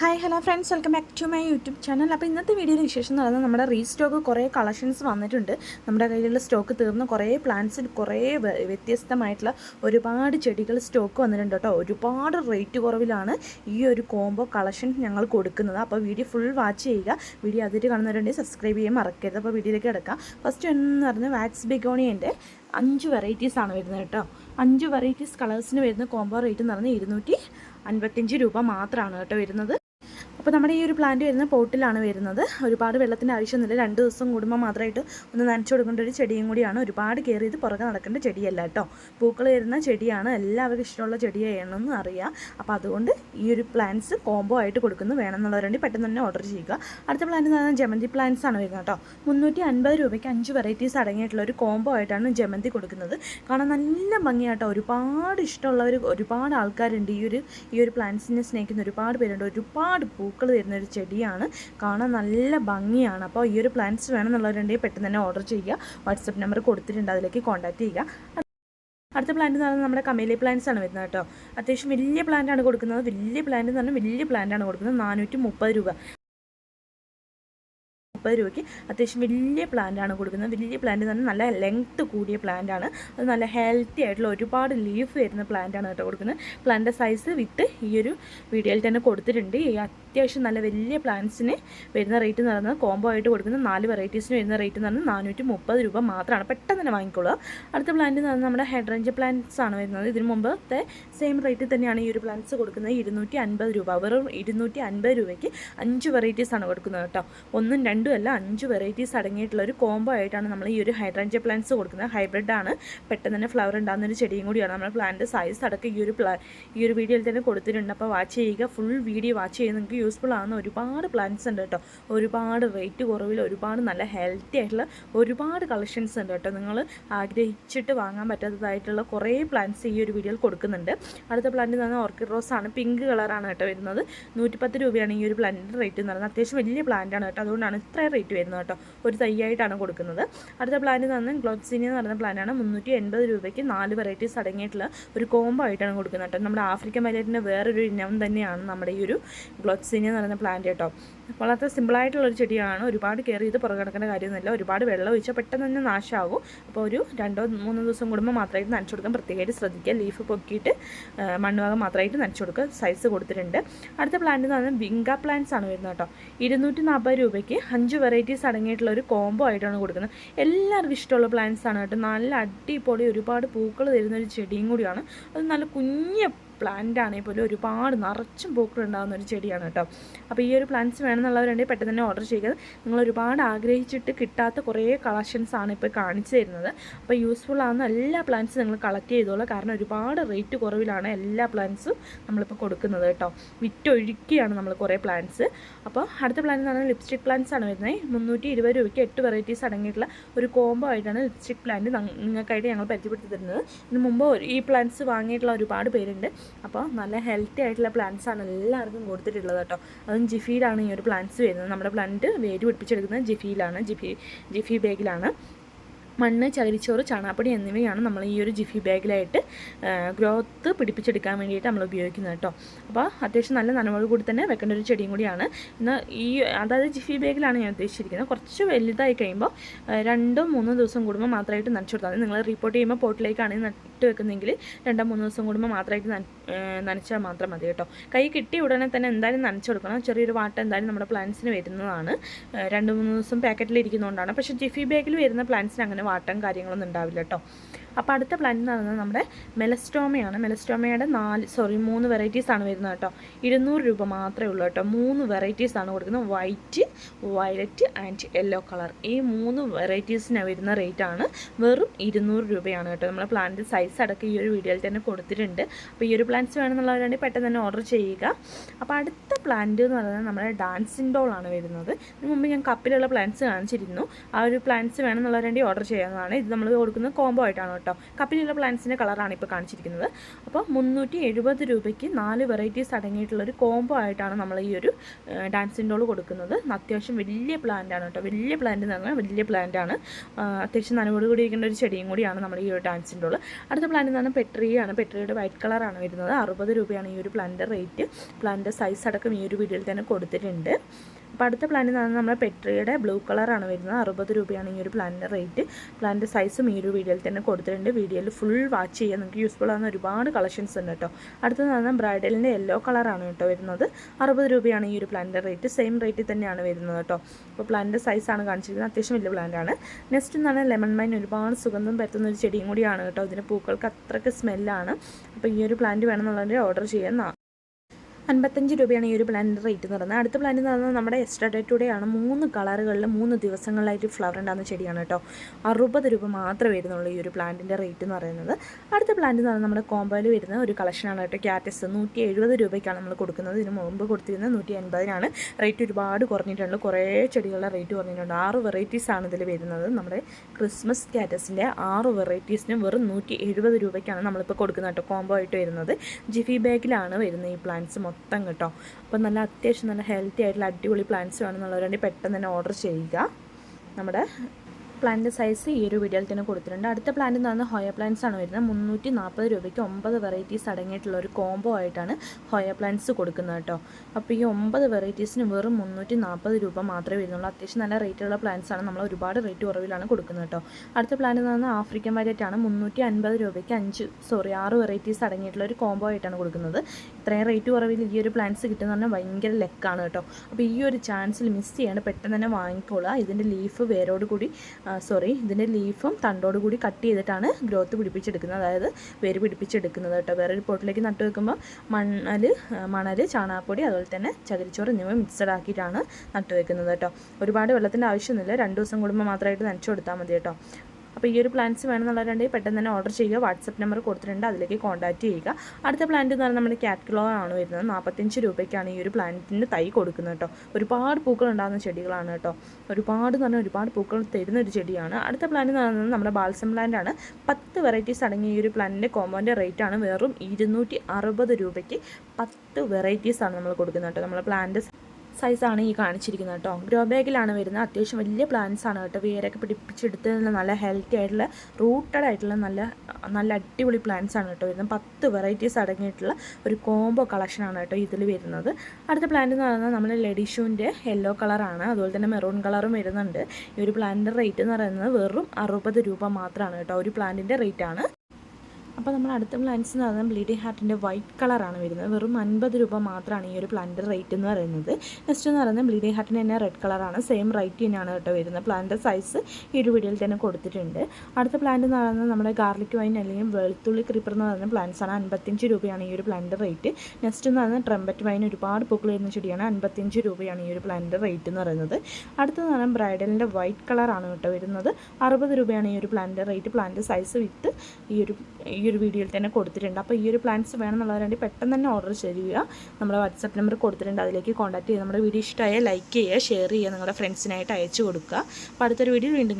Hi hello friends welcome back to my YouTube channel അപ്പോൾ ഇന്നത്തെ വീഡിയോയിൽ വിശേഷം എന്ന് പറയുന്നത് നമ്മുടെ റീസ്റ്റോക്ക് കുറേ കളക്ഷൻസ് വന്നിട്ടുണ്ട്. നമ്മുടെ കയ്യിലുള്ള സ്റ്റോക്ക് തീർന്ന് കുറേ പ്ലാന്റ്സിൽ കുറേ വ്യത്യസ്തമായിട്ടുള്ള ഒരുപാട് ചെടികൾ സ്റ്റോക്ക് വന്നിട്ടുണ്ട് കേട്ടോ. ഒരുപാട് റേറ്റ് കുറവിലാണ് ഈ ഒരു കോംബോ കളക്ഷൻ ഞങ്ങൾ കൊടുക്കുന്നത്. അപ്പോൾ വീഡിയോ ഫുൾ വാച്ച് ചെയ്യുക. വീഡിയോ അതിട്ട് കാണുന്നവരുണ്ടെങ്കിൽ സബ്സ്ക്രൈബ് ചെയ്യാൻ മറക്കരുത്. അപ്പോൾ വീഡിയോയിലേക്ക് കിടക്കാം. ഫസ്റ്റ് എന്ന് പറഞ്ഞാൽ വാക്സ് ബിഗോണിയന്റെ അഞ്ച് വെറൈറ്റീസാണ് വരുന്നത് കേട്ടോ. അഞ്ച് വെറൈറ്റീസ് കളേഴ്സിന് വരുന്ന കോംബോ റേറ്റ് എന്ന് പറഞ്ഞാൽ ഇരുന്നൂറ്റി അൻപത്തഞ്ച് രൂപ മാത്രമാണ് കേട്ടോ വരുന്നത്. അപ്പോൾ നമ്മുടെ ഈ ഒരു പ്ലാന്റ് വരുന്ന പോട്ടിലാണ് വരുന്നത്. ഒരുപാട് വെള്ളത്തിന്റെ ആവശ്യമൊന്നുമില്ല. രണ്ട് ദിവസം കൂടുമ്പോൾ മാത്രമായിട്ട് ഒന്ന് നനച്ചു കൊടുക്കേണ്ട ഒരു ചെടിയും കൂടിയാണ്. ഒരുപാട് കയറി ഇത് പുറകെ നടക്കേണ്ട ചെടിയല്ല കേട്ടോ. പൂക്കൾ വരുന്ന ചെടിയാണ്. എല്ലാവർക്കും ഇഷ്ടമുള്ള ചെടിയാണെന്ന് അറിയാം. അപ്പോൾ അതുകൊണ്ട് ഈ ഒരു പ്ലാന്റ്സ് കോംബോ ആയിട്ട് കൊടുക്കുന്നു. വേണമെന്നുള്ളവരുണ്ടെങ്കിൽ പെട്ടെന്ന് തന്നെ ഓർഡർ ചെയ്യുക. അടുത്ത പ്ലാന്റ് എന്ന് പറഞ്ഞാൽ ജമന്തി പ്ലാന്റ്സ് ആണ് വരുന്നത് കേട്ടോ. മുന്നൂറ്റി അൻപത് രൂപയ്ക്ക് അഞ്ച് വെറൈറ്റീസ് അടങ്ങിയിട്ടുള്ള ഒരു കോംബോ ആയിട്ടാണ് ജമന്തി കൊടുക്കുന്നത്. കാരണം നല്ല ഭംഗിയാട്ടോ. ഒരുപാട് ഇഷ്ടമുള്ളവർ ഒരുപാട് ആൾക്കാരുണ്ട് ഈ ഒരു ഈ ഒരു പ്ലാന്റ്സിനെ സ്നേഹിക്കുന്ന ഒരുപാട് പേരുണ്ട്. ഒരുപാട് പൂക്കൾ തരുന്ന ഒരു ചെടിയാണ്. കാണാൻ നല്ല ഭംഗിയാണ്. അപ്പോൾ ഈ ഒരു പ്ലാന്റ്സ് വേണമെന്നുള്ളവരുണ്ടെങ്കിൽ പെട്ടെന്ന് തന്നെ ഓർഡർ ചെയ്യുക. വാട്സപ്പ് നമ്പർ കൊടുത്തിട്ടുണ്ട്. അതിലേക്ക് കോൺടാക്റ്റ് ചെയ്യുക. അടുത്ത പ്ലാന്റ് എന്ന് പറയുന്നത് നമ്മുടെ കമേലി പ്ലാന്റ്സ് ആണ് വരുന്നത് കേട്ടോ. അത്യാവശ്യം വലിയ പ്ലാന്റ് ആണ് കൊടുക്കുന്നത്. വലിയ പ്ലാന്റ് എന്ന് പറഞ്ഞാൽ വലിയ പ്ലാന്റ് ആണ് കൊടുക്കുന്നത്. നാനൂറ്റി മുപ്പത് രൂപ. മുപ്പത് രൂപയ്ക്ക് അത്യാവശ്യം വലിയ പ്ലാന്റ് ആണ് കൊടുക്കുന്നത്. വലിയ പ്ലാന്റ് പറഞ്ഞാൽ നല്ല ലെങ്ത്ത് കൂടിയ പ്ലാന്റ് ആണ്. അത് നല്ല ഹെൽത്തി ആയിട്ടുള്ള ഒരുപാട് ലീഫ് വരുന്ന പ്ലാന്റ് ആണ് കേട്ടോ കൊടുക്കുന്നത്. പ്ലാന്റ് സൈസ് വിത്ത് ഈ ഒരു വീഡിയോയിൽ തന്നെ കൊടുത്തിട്ടുണ്ട്. ഈ അത്യാവശ്യം നല്ല വലിയ പ്ലാന്റ്സിന് വരുന്ന റേറ്റ് എന്ന് പറയുന്നത് കോംബോ ആയിട്ട് കൊടുക്കുന്ന നാല് വെറൈറ്റീസിന് വരുന്ന റേറ്റ് എന്ന് പറഞ്ഞാൽ നാനൂറ്റി മുപ്പത് രൂപ മാത്രമാണ്. പെട്ടെന്ന് തന്നെ വാങ്ങിക്കോളുക. അടുത്ത പ്ലാന്റ് എന്ന് പറഞ്ഞാൽ നമ്മുടെ ഹൈഡ്രഞ്ച് പ്ലാന്റ്സ് ആണ് വരുന്നത്. ഇതിന് മുമ്പത്തെ സെയിം റേറ്റിൽ തന്നെയാണ് ഈ ഒരു പ്ലാന്റ്സ് കൊടുക്കുന്നത്. ഇരുന്നൂറ്റി അൻപത് രൂപ. വെറും ഇരുന്നൂറ്റി അൻപത് രൂപയ്ക്ക് അഞ്ച് വെറൈറ്റീസ് ആണ് കൊടുക്കുന്നത് കേട്ടോ. ഒന്നും രണ്ടും അല്ല അഞ്ച് വെറൈറ്റീസ് അടങ്ങിയിട്ടുള്ള ഒരു കോംബോ ആയിട്ടാണ് നമ്മൾ ഈ ഒരു ഹൈഡ്രഞ്ച പ്ലാന്റ്സ് കൊടുക്കുന്നത്. ഹൈബ്രിഡ് ആണ്. പെട്ടെന്ന് തന്നെ ഫ്ലവർ ഉണ്ടാകുന്ന ഒരു ചെടിയും കൂടിയാണ്. നമ്മുടെ പ്ലാന്റ് സൈസ് അടക്കം ഈ ഒരു പ്ലാ ഈ ഒരു വീഡിയോയിൽ തന്നെ കൊടുത്തിട്ടുണ്ട്. അപ്പോൾ വാച്ച് ചെയ്യുക. ഫുൾ വീഡിയോ വാച്ച് ചെയ്യുന്ന യൂസ്ഫുൾ ആകുന്ന ഒരുപാട് പ്ലാന്റ്സ് ഉണ്ട് കേട്ടോ. ഒരുപാട് വെയിറ്റ് കുറവിൽ ഒരുപാട് നല്ല ഹെൽത്തി ആയിട്ടുള്ള ഒരുപാട് കളക്ഷൻസ് ഉണ്ട് കേട്ടോ. നിങ്ങൾ ആഗ്രഹിച്ചിട്ട് വാങ്ങാൻ പറ്റാത്തതായിട്ടുള്ള കുറേ പ്ലാന്റ്സ് ഈ ഒരു വീഡിയോയിൽ കൊടുക്കുന്നുണ്ട്. അടുത്ത പ്ലാന്റ് എന്ന് പറഞ്ഞാൽ ഓർക്കിഡ് റോസ് ആണ്. പിങ്ക് കളറാണ് കേട്ടോ വരുന്നത്. നൂറ്റിപ്പത്ത് രൂപയാണ് ഈ ഒരു പ്ലാന്റിന്റെ റേറ്റ് എന്ന് പറയുന്നത്. അത്യാവശ്യം വലിയ പ്ലാന്റ് ആണ് കേട്ടോ. അതുകൊണ്ടാണ് ഇത്ര റേറ്റ് വരുന്നത് കേട്ടോ. ഒരു തൈയായിട്ടാണ് കൊടുക്കുന്നത്. അടുത്ത പ്ലാന്റ് എന്ന് പറഞ്ഞാൽ എന്ന് പറയുന്ന പ്ലാന്റാണ് മുന്നൂറ്റി എൺപത് രൂപയ്ക്ക് നാല് വെറൈറ്റീസ് അടങ്ങിയിട്ടുള്ള ഒരു കോംബോ ആയിട്ടാണ് കൊടുക്കുന്നത് കേട്ടോ. നമ്മുടെ ആഫ്രിക്കൻ മലയറ്റിന്റെ വേറൊരു ഇനം തന്നെയാണ് നമ്മുടെ ഈ ഒരു ഗ്ലോക്സിനി എന്ന് പറയുന്ന പ്ലാന്റ് കേട്ടോ. വളരെ സിമ്പിളായിട്ടുള്ള ഒരു ചെടിയാണ്. ഒരുപാട് കെയർ ചെയ്ത് പുറകെടുക്കേണ്ട കാര്യമൊന്നുമില്ല. ഒരുപാട് വെള്ളം ഒഴിച്ചാൽ പെട്ടെന്ന് തന്നെ നാശമാകും. അപ്പോൾ ഒരു രണ്ടോ മൂന്നോ ദിവസം കൂടുമ്പോൾ മാത്രമായിട്ട് നനച്ചു കൊടുക്കാൻ പ്രത്യേകമായിട്ട് ശ്രദ്ധിക്കുക. ലീഫ് പൊക്കിയിട്ട് ആ, മണ്ണ് ഭാഗം മാത്രമായിട്ട് നനച്ചു കൊടുക്കുക. സൈസ് കൊടുത്തിട്ടുണ്ട്. അടുത്ത പ്ലാന്റ് എന്ന് പറഞ്ഞാൽ വിങ്ക പ്ലാന്റ്സ് ആണ് വരുന്നത് കേട്ടോ. ഇരുന്നൂറ്റി നാൽപ്പത് രൂപയ്ക്ക് അഞ്ച് വെറൈറ്റീസ് അടങ്ങിയിട്ടുള്ള ഒരു കോംബോ ആയിട്ടാണ് കൊടുക്കുന്നത്. എല്ലാവർക്കും ഇഷ്ടമുള്ള പ്ലാന്റ്സ് ആണ് കേട്ടോ. നല്ല അടിപൊളി ഒരുപാട് പൂക്കൾ തരുന്ന ഒരു ചെടിയും കൂടിയാണ്. അത് നല്ല കുഞ്ഞ പ്ലാന്റ് ആണെങ്കിൽ പോലും ഒരുപാട് നിറച്ചും പൂക്കൾ ഉണ്ടാകുന്ന ഒരു ചെടിയാണ് കേട്ടോ. അപ്പോൾ ഈ ഒരു പ്ലാന്റ്സ് വേണമെന്നുള്ളവരുണ്ടെങ്കിൽ പെട്ടെന്ന് തന്നെ ഓർഡർ ചെയ്യുക. നിങ്ങൾ ഒരുപാട് ആഗ്രഹിച്ചിട്ട് കിട്ടാത്ത കുറേ കളക്ഷൻസ് ആണ് ഇപ്പോൾ കാണിച്ചു തരുന്നത്. അപ്പോൾ യൂസ്ഫുൾ ആകുന്ന എല്ലാ പ്ലാന്റ്സും നിങ്ങൾ കളക്ട് ചെയ്തോളൂ. കാരണം ഒരുപാട് റേറ്റ് കുറവിലാണ് എല്ലാ പ്ലാന്റ്സും നമ്മളിപ്പോൾ കൊടുക്കുന്നത് കേട്ടോ. വിറ്റൊഴുക്കിയാണ് നമ്മൾ കുറേ പ്ലാന്റ്സ്. അപ്പോൾ അടുത്ത പ്ലാന്റ് എന്ന് പറഞ്ഞാൽ ലിപ്സ്റ്റിക് പ്ലാന്റ്സ് ആണ് വരുന്നത്. മുന്നൂറ്റി ഇരുപത് രൂപയ്ക്ക് എട്ട് വെറൈറ്റീസ് അടങ്ങിയിട്ടുള്ള ഒരു കോംബോ ആയിട്ടാണ് ലിപ്സ്റ്റിക് പ്ലാന്റ് നിങ്ങൾക്കായിട്ട് ഞങ്ങൾ പരിചയപ്പെടുത്തി തരുന്നത്. ഇതിന് മുമ്പ് ഈ പ്ലാന്റ്സ് വാങ്ങിയിട്ടുള്ള ഒരുപാട് പേരുണ്ട്. അപ്പോൾ നല്ല ഹെൽത്തി ആയിട്ടുള്ള പ്ലാന്റ്സ് ആണ് എല്ലാവർക്കും കൊടുത്തിട്ടുള്ളത് കേട്ടോ. അതും ജിഫിയിലാണ് ഈ ഒരു പ്ലാന്റ്സ് വരുന്നത്. നമ്മുടെ പ്ലാന്റ് വേര് പിടിപ്പിച്ചെടുക്കുന്നത് ജിഫിയിലാണ് ജിഫി ജിഫി ബാഗിലാണ്. മണ്ണ് ചകിരിച്ചോറ് ചാണാപ്പൊടി എന്നിവയാണ് നമ്മൾ ഈ ഒരു ജിഫി ബാഗിലായിട്ട് ഗ്രോത്ത് പിടിപ്പിച്ചെടുക്കാൻ വേണ്ടിയിട്ട് നമ്മൾ ഉപയോഗിക്കുന്നത് കേട്ടോ. അപ്പോൾ അത്യാവശ്യം നല്ല നനവോട് കൂടി തന്നെ വെക്കേണ്ട ഒരു ചെടിയും കൂടിയാണ്. എന്നാൽ ഈ അതായത് ജിഫി ബാഗിലാണ് ഞാൻ ഉദ്ദേശിച്ചിരിക്കുന്നത്. കുറച്ച് വലുതായി കഴിയുമ്പോൾ രണ്ടോ മൂന്നോ ദിവസം കൂടുമ്പോൾ മാത്രമായിട്ട് നനച്ചു കൊടുത്താൽ നിങ്ങൾ റിപ്പോർട്ട് ചെയ്യുമ്പോൾ പോട്ടിലേക്കാണ് നട്ട് വെക്കുന്നെങ്കിൽ രണ്ടോ മൂന്നോ ദിവസം കൂടുമ്പോൾ മാത്രമായിട്ട് നനച്ചാൽ മാത്രം മതി കേട്ടോ. കൈ കിട്ടിയ ഉടനെ തന്നെ എന്തായാലും നനച്ചു കൊടുക്കണം. ചെറിയൊരു വാട്ടം എന്തായാലും നമ്മുടെ പ്ലാന്റ്സിന് വരുന്നതാണ്. രണ്ട് മൂന്ന് ദിവസം പാക്കറ്റിൽ ഇരിക്കുന്നതുകൊണ്ടാണ് പക്ഷേ ജിഫി ബാഗിൽ വരുന്ന പ്ലാന്റ്സിന് അങ്ങനെ വാട്ടം കാര്യങ്ങളൊന്നും ഉണ്ടാവില്ല കേട്ടോ. അപ്പോൾ അടുത്ത പ്ലാന്റ് എന്ന് പറയുന്നത് നമ്മുടെ മെലസ്റ്റോമയാണ് മെലസ്റ്റോമയുടെ നാല് സോറി മൂന്ന് വെറൈറ്റീസാണ് വരുന്നത് കേട്ടോ. ഇരുന്നൂറ് രൂപ മാത്രമേ ഉള്ളൂ കേട്ടോ. മൂന്ന് വെറൈറ്റീസാണ് കൊടുക്കുന്നത്. White violet and yellow colour ഈ മൂന്ന് വെറൈറ്റീസിന് വരുന്ന റേറ്റ് ആണ് വെറും ഇരുന്നൂറ് രൂപയാണ് കേട്ടോ. നമ്മൾ പ്ലാന്റ് സൈസ് അടക്കം ഈ ഒരു വീഡിയോയിൽ തന്നെ കൊടുത്തിട്ടുണ്ട്. അപ്പോൾ ഈ ഒരു പ്ലാന്റ്സ് വേണമെന്നുള്ളവരാണെങ്കിൽ പെട്ടെന്ന് തന്നെ ഓർഡർ ചെയ്യുക. അപ്പോൾ അടുത്ത പ്ലാന്റ് എന്ന് പറയുന്നത് നമ്മുടെ ഡാൻസിൻഡോൾ ആണ് വരുന്നത്. ഇതിന് മുമ്പ് ഞാൻ കപ്പിലുള്ള പ്ലാന്റ്സ് കാണിച്ചിരുന്നു. ആ ഒരു പ്ലാന്റ്സ് വേണമെന്നുള്ളവരാണെങ്കിൽ ഓർഡർ ചെയ്യാവുന്നതാണ്. ഇത് നമ്മൾ കൊടുക്കുന്നത് കോംബോ ആയിട്ടാണ് കേട്ടോ. കേട്ടോ. കപ്പിലുള്ള പ്ലാന്റ്സിന്റെ കളറാണ് ഇപ്പോൾ കാണിച്ചിരിക്കുന്നത്. അപ്പോൾ മുന്നൂറ്റി എഴുപത് രൂപയ്ക്ക് നാല് വെറൈറ്റീസ് അടങ്ങിയിട്ടുള്ള ഒരു കോംബോ ആയിട്ടാണ് നമ്മൾ ഈ ഒരു ഡാൻസിൻ ഡോൾ കൊടുക്കുന്നത്. അത്യാവശ്യം വലിയ പ്ലാന്റ് ആണ് കേട്ടോ. വലിയ പ്ലാന്റ് എന്ന് പറഞ്ഞാൽ വലിയ പ്ലാന്റ് ആണ്. ആ, അത്യാവശ്യം നനവോട് കൂടി ഇരിക്കുന്ന ഒരു ചെടിയും കൂടിയാണ് നമ്മൾ ഈ ഒരു ഡാൻസിൻ ഡോൾ അടുത്ത പ്ലാന്റ് എന്ന് പറഞ്ഞാൽ പെട്രിയാണ്. പെട്രിയുടെ വൈറ്റ് കളറാണ് വരുന്നത്. അറുപത് രൂപയാണ് ഈ ഒരു പ്ലാന്റിന്റെ റേറ്റ്. പ്ലാന്റിന്റെ സൈസ് അടക്കം ഈ ഒരു വീഡിയോയിൽ തന്നെ കൊടുത്തിട്ടുണ്ട്. അപ്പോൾ അടുത്ത പ്ലാന്റ് എന്ന് പറഞ്ഞാൽ നമ്മുടെ പെട്രിയുടെ ബ്ലൂ കളറാണ് വരുന്നത്. അറുപത് രൂപയാണ് ഈ ഒരു പ്ലാന്റിന്റെ റേറ്റ് പ്ലാന്റ് സൈസും ഈ ഒരു വീഡിയോയിൽ തന്നെ കൊടുത്തിട്ടുണ്ട്. വീഡിയോയിൽ ഫുൾ വാച്ച് ചെയ്യാൻ നിങ്ങൾക്ക് യൂസ്ഫുൾ ആകുന്ന ഒരുപാട് കളക്ഷൻസ് ഉണ്ട് കേട്ടോ. അടുത്തത് പറഞ്ഞാൽ ബ്രൈഡലിന്റെ യെല്ലോ കളറാണ് കേട്ടോ വരുന്നത്. അറുപത് രൂപയാണ് ഈ ഒരു പ്ലാന്റിന്റെ റേറ്റ് സെയിം റേറ്റിൽ തന്നെയാണ് വരുന്നത് കേട്ടോ. അപ്പോൾ പ്ലാന്റിന്റെ സൈസാണ് കാണിച്ചിരിക്കുന്നത്. അത്യാവശ്യം വലിയ പ്ലാന്റാണ് നെക്സ്റ്റ് എന്ന് പറഞ്ഞാൽ ലെമൺ മൈൻ ഒരുപാട് സുഗന്ധം പറ്റുന്ന ഒരു ചെടിയും കൂടിയാണ് കേട്ടോ. ഇതിന് പൂക്കൾക്ക് അത്രയ്ക്ക് സ്മെല്ലാണ് അപ്പോൾ ഈ ഒരു പ്ലാന്റ് വേണമെന്നുള്ളതിന്റെ ഓർഡർ ചെയ്യാൻ അൻപത്തഞ്ച് രൂപയാണ് ഈ ഒരു പ്ലാനിന്റെ റേറ്റ് എന്ന് പറയുന്നത്. അടുത്ത പ്ലാൻ എന്ന് പറഞ്ഞാൽ നമ്മുടെ എക്സ്ട്രാ ആണ്. മൂന്ന് കളറുകളിൽ മൂന്ന് ദിവസങ്ങളിലായിട്ട് ഫ്ലവർ ഉണ്ടാകുന്ന ചെടിയാണ് കേട്ടോ. അറുപത് രൂപ മാത്രമേ വരുന്നുള്ളൂ ഈ ഒരു പ്ലാന്റിന്റെ റേറ്റ് എന്ന് പറയുന്നത്. അടുത്ത പ്ലാന്റ് എന്ന് പറഞ്ഞാൽ നമ്മുടെ കോമ്പോയിൽ വരുന്ന ഒരു കളക്ഷനാണ് കേട്ടോ. ക്യാറ്റസ് നൂറ്റി എഴുപത് രൂപയ്ക്കാണ് നമ്മൾ കൊടുക്കുന്നത്. ഇതിന് മുമ്പ് കൊടുത്തിരുന്നത് നൂറ്റി അൻപതിനാണ്. റേറ്റ് ഒരുപാട് കുറഞ്ഞിട്ടുണ്ട്. കുറേ ചെടികളുടെ റേറ്റ് കുറഞ്ഞിട്ടുണ്ട്. ആറ് വെറൈറ്റീസ് ആണ് ഇതിൽ വരുന്നത്. നമ്മുടെ ക്രിസ്മസ് ക്യാറ്റസിന്റെ ആറ് വെറൈറ്റീസിന് വെറും നൂറ്റി എഴുപത് രൂപയ്ക്കാണ് നമ്മളിപ്പോൾ കൊടുക്കുന്നത് കേട്ടോ. കോംബോ ആയിട്ട് വരുന്നത്. ജിഫി ബാഗിലാണ് വരുന്നത് ഈ പ്ലാന്റ്സ് മൊത്തം. കേട്ടോ. അപ്പോൾ നല്ല അത്യാവശ്യം നല്ല ഹെൽത്തി ആയിട്ടുള്ള അടിപൊളി പ്ലാന്റ്സ് വേണമെന്നുള്ളവരുണ്ടെങ്കിൽ പെട്ടെന്ന് തന്നെ ഓർഡർ ചെയ്യുക. നമ്മുടെ പ്ലാന്റ് സൈസ് ഈ ഒരു വീഡിയോയിൽ തന്നെ കൊടുത്തിട്ടുണ്ട്. അടുത്ത പ്ലാന്റ് എന്ന് പറഞ്ഞാൽ ഹോയ പ്ലാന്റ്സ് ആണ് വരുന്നത്. മുന്നൂറ്റി നാൽപ്പത് രൂപയ്ക്ക് ഒമ്പത് വെറൈറ്റീസ് അടങ്ങിയിട്ടുള്ള ഒരു കോംബോ ആയിട്ടാണ് ഹോയ പ്ലാന്റ്സ് കൊടുക്കുന്നത് കേട്ടോ. അപ്പോൾ ഈ ഒമ്പത് വെറൈറ്റീസിന് വെറും മുന്നൂറ്റി നാൽപ്പത് രൂപ മാത്രമേ വരുന്നുള്ളൂ. അത്യാവശ്യം നല്ല റേറ്റുള്ള പ്ലാന്റ്സ് ആണ്. നമ്മൾ ഒരുപാട് റേറ്റ് കുറവിലാണ് കൊടുക്കുന്നത് കേട്ടോ. അടുത്ത പ്ലാന്റ് എന്ന് പറഞ്ഞാൽ ആഫ്രിക്കൻ വയലറ്റ് ആണ്. മുന്നൂറ്റി അൻപത് രൂപയ്ക്ക് അഞ്ച് സോറി ആറ് വെറൈറ്റീസ് അടങ്ങിയിട്ടുള്ള ഒരു കോംബോ ആയിട്ടാണ് കൊടുക്കുന്നത്. ഇത്രയും റേറ്റ് കുറവിൽ ഈ ഒരു പ്ലാന്റ്സ് കിട്ടുന്ന പറഞ്ഞാൽ ഭയങ്കര ലെക്കാണ് കേട്ടോ. അപ്പോൾ ഈ ഒരു ചാൻസിൽ മിസ് ചെയ്യാണ്ട് പെട്ടെന്ന് തന്നെ വാങ്ങിക്കോളുക. ഇതിന്റെ ലീഫ് വേരോട് കൂടി സോറി ഇതിന്റെ ലീഫും തണ്ടോട് കൂടി കട്ട് ചെയ്തിട്ടാണ് ഗ്രോത്ത് പിടിപ്പിച്ചെടുക്കുന്നത്. അതായത് വേര് പിടിപ്പിച്ചെടുക്കുന്നത് കേട്ടോ. വേറൊരു പോട്ടിലേക്ക് നട്ടു വെക്കുമ്പോൾ മണൽ മണൽ ചാണാപ്പൊടി അതുപോലെ തന്നെ ചകിരിച്ചോറ് എന്നിവ മിക്സഡ് ആക്കിയിട്ടാണ് നട്ടു വെക്കുന്നത് കേട്ടോ. ഒരുപാട് വെള്ളത്തിന്റെ ആവശ്യമൊന്നുമില്ല. രണ്ട് ദിവസം കൂടുമ്പോൾ മാത്രമായിട്ട് നനച്ചു കൊടുത്താൽ മതി കേട്ടോ. അപ്പോൾ ഈ ഒരു പ്ലാന്റ്സ് വേണമെന്നുള്ളവരുണ്ടെങ്കിൽ പെട്ടെന്ന് തന്നെ ഓർഡർ ചെയ്യുക വാട്സപ്പ് നമ്പർ കൊടുത്തിട്ടുണ്ട് അതിലേക്ക് കോൺടാക്റ്റ് ചെയ്യുക. അടുത്ത പ്ലാന്റ് എന്ന് പറഞ്ഞാൽ നമ്മുടെ കാറ്റ്കിലോ ആണ് വരുന്നത്. നാൽപ്പത്തഞ്ച് രൂപയ്ക്കാണ് ഈ ഒരു പ്ലാന്റിന്റെ തൈ കൊടുക്കുന്നത് കേട്ടോ. ഒരുപാട് പൂക്കൾ ഉണ്ടാകുന്ന ചെടികളാണ് കേട്ടോ. ഒരുപാട് എന്ന് പറഞ്ഞാൽ ഒരുപാട് പൂക്കൾ തരുന്ന ഒരു ചെടിയാണ്. അടുത്ത പ്ലാന്റ് എന്ന് പറയുന്നത് നമ്മുടെ ബാൽസം പ്ലാന്റ് ആണ്. പത്ത് വെറൈറ്റീസ് അടങ്ങിയ ഈ ഒരു പ്ലാന്റിന്റെ കോമ്പോന്റെ റേറ്റ് ആണ് വെറും ഇരുന്നൂറ്റി അറുപത് രൂപയ്ക്ക് പത്ത് വെറൈറ്റീസാണ് നമ്മൾ കൊടുക്കുന്നത് കേട്ടോ. നമ്മുടെ പ്ലാന്റ് സൈസാണ് ഈ കാണിച്ചിരിക്കുന്നത് കേട്ടോ. ഗ്രോ ബാഗിലാണ് വരുന്നത്. അത്യാവശ്യം വലിയ പ്ലാന്റ്സ് ആണ് കേട്ടോ. വേരൊക്കെ പിടിപ്പിച്ചെടുത്ത് നല്ല ഹെൽത്തി ആയിട്ടുള്ള റൂട്ടഡ് ആയിട്ടുള്ള നല്ല നല്ല അടിപൊളി പ്ലാന്റ്സ് ആണ് കേട്ടോ വരുന്നത്. പത്ത് വെറൈറ്റീസ് അടങ്ങിയിട്ടുള്ള ഒരു കോംബോ കളക്ഷനാണ് കേട്ടോ ഇതിൽ വരുന്നത്. അടുത്ത പ്ലാന്റ് എന്ന് പറയുന്നത് നമ്മൾ ലെഡിഷൂന്റെ യെല്ലോ കളറാണ് അതുപോലെ തന്നെ മെറൂൺ കളറും വരുന്നുണ്ട്. ഈ ഒരു പ്ലാന്റിന്റെ റേറ്റ് എന്ന് പറയുന്നത് വെറും അറുപത് രൂപ മാത്രമാണ് കേട്ടോ. ഒരു പ്ലാന്റിന്റെ റേറ്റ് ആണ്. അപ്പോൾ നമ്മൾ അടുത്ത പ്ലാന്റ്സ് എന്ന് പറയുന്നത് ബ്ലീഡിംഗ് ഹാർട്ടിന്റെ വൈറ്റ് കളറാണ് വരുന്നത്. വെറും അൻപത് രൂപ മാത്രമാണ് ഈ ഒരു പ്ലാന്റ് റേറ്റ് എന്ന് പറയുന്നത്. നെക്സ്റ്റ് എന്ന് പറയുന്നത് ബ്ലീഡിംഗ് ഹാർട്ടിന് തന്നെ റെഡ് കളറാണ് സെയിം റൈറ്റ് തന്നെയാണ് കേട്ടോ വരുന്നത്. പ്ലാന്റ് സൈസ് ഈ ഒരു വീഡിയോയിൽ തന്നെ കൊടുത്തിട്ടുണ്ട്. അടുത്ത പ്ലാന്റ് എന്ന് പറയുന്നത് നമ്മുടെ ഗാർലിക് വൈൻ അല്ലെങ്കിൽ വെളുത്തുള്ളി ക്രീപ്പർ എന്ന് പറയുന്ന പ്ലാന്റ്സ് ആണ്. അൻപത്തഞ്ച് രൂപയാണ് ഈ ഒരു പ്ലാന്റ് റേറ്റ് നെക്സ്റ്റ് എന്ന് പറയുന്നത് ട്രംപറ്റ് വൈൻ ഒരുപാട് പൂക്കൾ വരുന്ന ചെടിയാണ്. അൻപത്തഞ്ച് രൂപയാണ് ഈ ഒരു പ്ലാന്റ് റേറ്റ് എന്ന് പറയുന്നത്. അടുത്തത് പറയുന്നത് ബ്രൈഡലിന്റെ വൈറ്റ് കളറാണ് കേട്ടോ വരുന്നത്. അറുപത് രൂപയാണ് ഈ ഒരു plant rate plant size with ഈ ഒരു ഈ ഒരു വീഡിയോയിൽ തന്നെ കൊടുത്തിട്ടുണ്ട്. അപ്പോൾ ഈ ഒരു പ്ലാൻസ് വേണമെന്നുള്ളവരാണെങ്കിൽ പെട്ടെന്ന് തന്നെ ഓർഡർ ചെയ്യുക. നമ്മുടെ വാട്സപ്പ് നമ്പർ കൊടുത്തിട്ടുണ്ട്. അതിലേക്ക് കോൺടാക്ട് ചെയ്യുക. നമ്മുടെ വീഡിയോ ഇഷ്ടമായ ലൈക്ക് ചെയ്യുക ഷെയർ ചെയ്യുക നിങ്ങളുടെ ഫ്രണ്ട്സിനായിട്ട് അയച്ചു കൊടുക്കുക. അപ്പോൾ അടുത്തൊരു വീഡിയോ വീണ്ടും